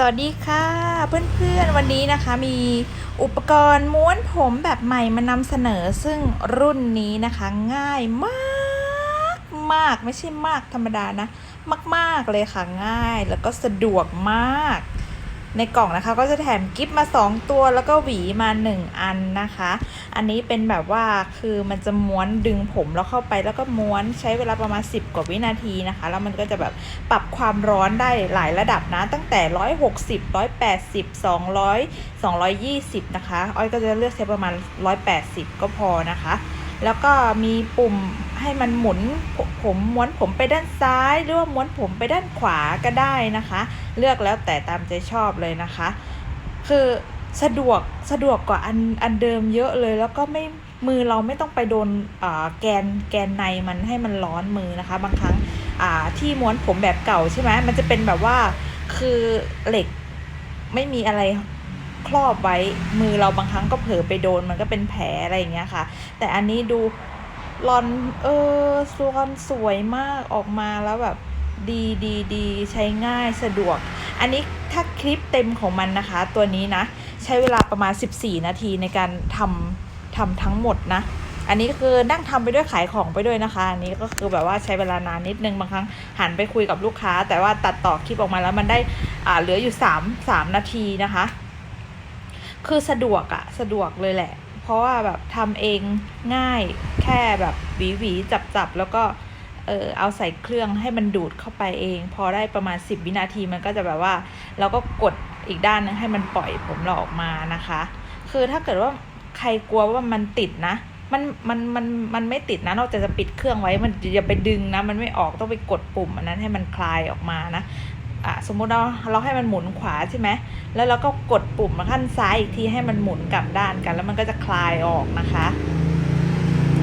สวัสดีค่ะ เพื่อนๆวันนี้นะคะมีอุปกรณ์ม้วนผมแบบใหม่มานำเสนอซึ่งรุ่นนี้นะคะง่ายมากมากไม่ใช่มากธรรมดานะ มาก ๆเลยค่ะง่ายแล้วก็สะดวกมาก ในกล่องนะคะก็จะแถมกิฟต์มา 2 ตัวแล้วก็หวีมา 1 อันนะคะ อันนี้เป็นแบบว่าคือมันจะม้วนดึงผมแล้วเข้าไปแล้วก็ม้วนใช้เวลาประมาณ 10 กว่าวินาทีนะคะ แล้วมันก็จะแบบปรับความร้อนได้หลายระดับนะ ตั้งแต่ 160 180 200 220 นะคะ อ้อยก็จะเลือกใช้ประมาณ 180 ก็พอนะคะ แล้วก็มีปุ่มให้มันหมุนผมม้วนผมไปด้านซ้าย หรือว่าม้วนผมไปด้านขวาก็ได้นะคะ เลือกแล้วแต่ตามใจชอบเลยนะคะ คือสะดวกสะดวกกว่าอันอันเดิมเยอะเลย แล้วก็ไม่มือเราไม่ต้องไปโดนแกนแกนในมันให้มันร้อนมือนะคะ บางครั้งอ่าที่ม้วนผมแบบเก่าใช่ไหมมันจะเป็นแบบว่าคือเหล็กไม่มีอะไร ครอบไว้มือเราบางครั้งก็เผลอไปโดนมันก็เป็นแผลอะไรอย่างเงี้ยค่ะ แต่อันนี้ดูรอนเออรอนสวยมากออกมาแล้วแบบดีดีดีใช้ง่ายสะดวก อันนี้ถ้าคลิปเต็มของมันนะคะ ตัวนี้นะ ใช้เวลาประมาณ 14 นาทีในการทำทำทั้งหมดนะ อันนี้ก็คือนั่งทำไปด้วยขายของไปด้วยนะคะ อันนี้ก็คือแบบว่าใช้เวลานานนิดนึงบางครั้งหันไปคุยกับลูกค้า แต่ว่าตัดต่อคลิปออกมาแล้วมันได้อ่าเหลืออยู่ 3 3 นาทีนะคะ คือสะดวกอะสะดวกเลยแหละ เพราะว่าแบบทำเองง่ายแค่แบบหวีหวีจับจับแล้วก็เออเอาใส่เครื่องให้มันดูดเข้าไปเอง พอได้ประมาณ 10 วินาทีมันก็จะแบบว่า เราก็กดอีกด้านนึงให้มันปล่อยผมเราออกมานะคะ คือถ้าเกิดว่าใครกลัวว่ามันติดนะมันมันมันมันไม่ติดนะนอกจากจะปิดเครื่องไว้มันอย่าไปดึงนะ มันไม่ออกต้องไปกดปุ่มอันนั้นให้มันคลายออกมานะ อะสมมุติเราเราให้มันหมุนขวาใช่ไหมแล้วเราก็กดปุ่มมาขั้นซ้ายอีกทีให้มันหมุนกลับด้านกัน แล้วมันก็จะคลายออกนะคะ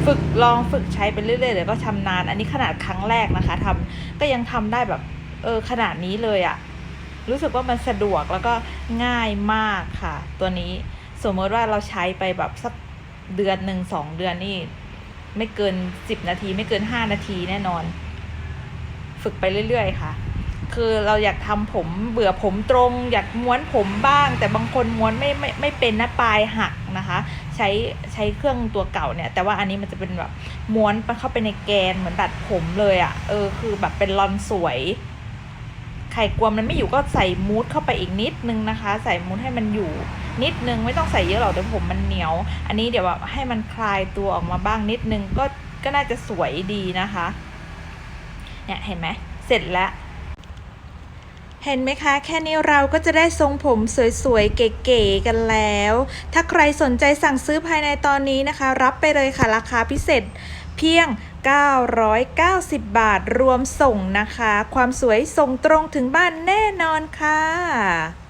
ฝึกลองฝึกใช้ไปเรื่อยๆเดี๋ยวก็ชำนาญ อันนี้ขนาดครั้งแรกนะคะทำก็ยังทำได้แบบเออขนาดนี้เลยอะรู้สึกว่ามันสะดวกแล้วก็ง่ายมากค่ะ ตัวนี้สมมติว่าเราใช้ไปแบบสักเดือนหนึ่งสองเดือนนี่ไม่เกินสิบนาที ไม่เกินห้านาทีแน่นอน ฝึกไปเรื่อยๆค่ะ คือเราอยากทำผมเบื่อผมตรง อยากม้วนผมบ้าง แต่บางคนม้วนไม่ไม่ไม่เป็นนะปลายหักนะคะ ใช้ใช้เครื่องตัวเก่าเนี่ย แต่ว่าอันนี้มันจะเป็นแบบม้วนไปเข้าไปในแกนเหมือนดัดผมเลยอะ่ะเออคือแบบเป็นรอนสวยใครกลัวมันไม่อยู่ก็ใส่มูดเข้าไปอีกนิดนึงนะคะ ใส่มูดให้มันอยู่นิดนึงไม่ต้องใส่เยอะหรอกเดี๋ยวผมมันเหนียว อันนี้เดี๋ยวแบบให้มันคลายตัวออกมาบ้างนิดนึงก็ก็น่าจะสวยดีนะคะ เนี่ยเห็นไหมเสร็จแล้ว เห็นไหมคะ แค่นี้เราก็จะได้ทรงผมสวยๆ เก๋ๆกันแล้ว ถ้าใครสนใจสั่งซื้อภายในตอนนี้นะคะ รับไปเลยค่ะราคาพิเศษเพียง 990 บาทรวมส่งนะคะ ความสวยส่งตรงถึงบ้านแน่นอนค่ะ